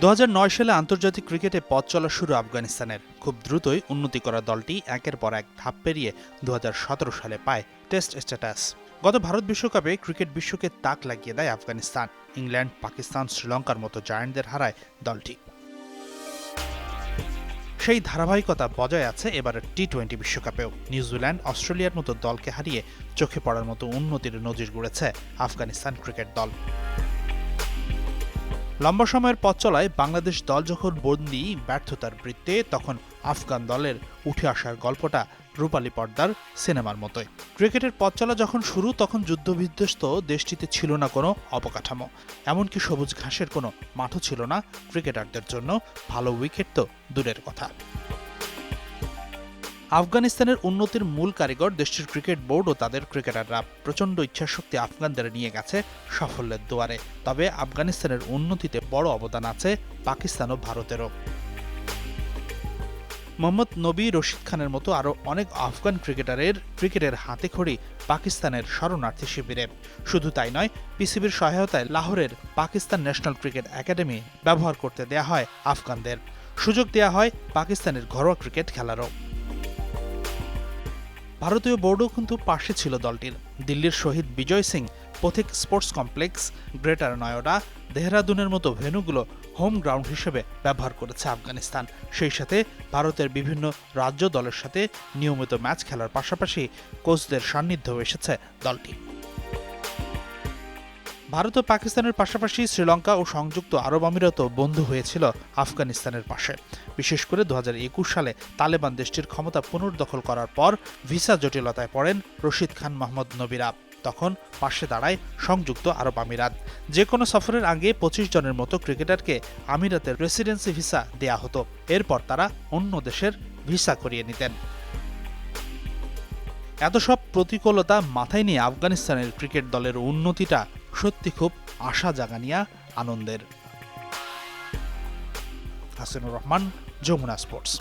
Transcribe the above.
দু হাজার নয় সালে আন্তর্জাতিক ক্রিকেটে পথ চলা শুরু আফগানিস্তানের। খুব দ্রুতই উন্নতি করা দলটি একের পর এক ধাপ পেরিয়ে দু হাজার সতেরো সালে পায় টেস্ট স্ট্যাটাস। গত ভারত বিশ্বকাপে ক্রিকেট বিশ্বকে তাক লাগিয়ে দেয় আফগানিস্তান। ইংল্যান্ড, পাকিস্তান, শ্রীলঙ্কার মতো জায়ান্টদের হারায় দলটি। সেই ধারাবাহিকতা বজায় আছে এবারের টি টোয়েন্টি বিশ্বকাপেও। নিউজিল্যান্ড, অস্ট্রেলিয়ার মতো দলকে হারিয়ে চোখে পড়ার মতো উন্নতির নজির গড়েছে আফগানিস্তান ক্রিকেট দল। লম্বা সময়ের পথ চলায় বাংলাদেশ দল যখন বন্দি, ব্যর্থতার বৃত্তে, তখন আফগান দলের উঠে আসার গল্পটা রূপালী পর্দার সিনেমার মতোই। ক্রিকেটের পথ চলা যখন শুরু, তখন যুদ্ধবিধ্বস্ত দেশটিতে ছিল না কোনো অবকাঠামো। এমনকি সবুজ ঘাসের কোনো মাঠও ছিল না ক্রিকেটারদের জন্য। ভালো উইকেট তো দূরের কথা। আফগানিস্তানের উন্নতির মূল কারিগর দেশটির ক্রিকেট বোর্ড ও তাদের ক্রিকেটাররা। প্রচণ্ড ইচ্ছাশক্তি আফগানদের নিয়ে গেছে সাফল্যের দুয়ারে। তবে আফগানিস্তানের উন্নতিতে বড় অবদান আছে পাকিস্তান ও ভারতেরও। মোহাম্মদ নবী রশিদ খানের মতো আরও অনেক আফগান ক্রিকেটারের ক্রিকেটের হাতে খড়ি পাকিস্তানের শরণার্থী শিবিরে। শুধু তাই নয়, পিসিবির সহায়তায় লাহোরের পাকিস্তান ন্যাশনাল ক্রিকেট একাডেমি ব্যবহার করতে দেয়া হয় আফগানদের। সুযোগ দেয়া হয় পাকিস্তানের ঘরোয়া ক্রিকেট খেলারও। ভারতীয় বোর্ডও কিন্তু পাশে ছিল দলটির। দিল্লির Shaheed Vijay Singh, Pathik sports complex, greater Noida, দেহরাদুনের মতো ভেনুগুলো হোম গ্রাউন্ড হিসেবে ব্যবহার করেছে আফগানিস্তান। সেই সাথে ভারতের বিভিন্ন রাজ্য দলের সাথে নিয়মিত ম্যাচ খেলার পাশাপাশি কোচদের সান্নিধ্য এসেছে দলটি। ভারত ও পাকিস্তানের পাশাপাশি শ্রীলঙ্কা ও সংযুক্ত আরব আমিরাতও বন্ধু হয়েছিল আফগানিস্তানের পাশে। বিশেষ করে দু হাজার একুশ সালে তালেবান দেশটির ক্ষমতা পুনর্দখল করার পর ভিসা জটিলতায় পড়েন রশিদ খান মোহাম্মদ নবিরা। তখন পাশে দাঁড়ায় সংযুক্ত আরব আমিরাত। যে কোনো সফরের আগে পঁচিশ জনের মতো ক্রিকেটারকে আমিরাতের রেসিডেন্সি ভিসা দেয়া হতো। এরপর তারা অন্য দেশের ভিসা করিয়ে নিতেন। এত সব প্রতিকূলতা মাথায় নিয়ে আফগানিস্তানের ক্রিকেট দলের উন্নতিটা সত্যি খুব আশা জাগানিয়া আনন্দের। হাসিনুর রহমান যমুনা স্পোর্টস।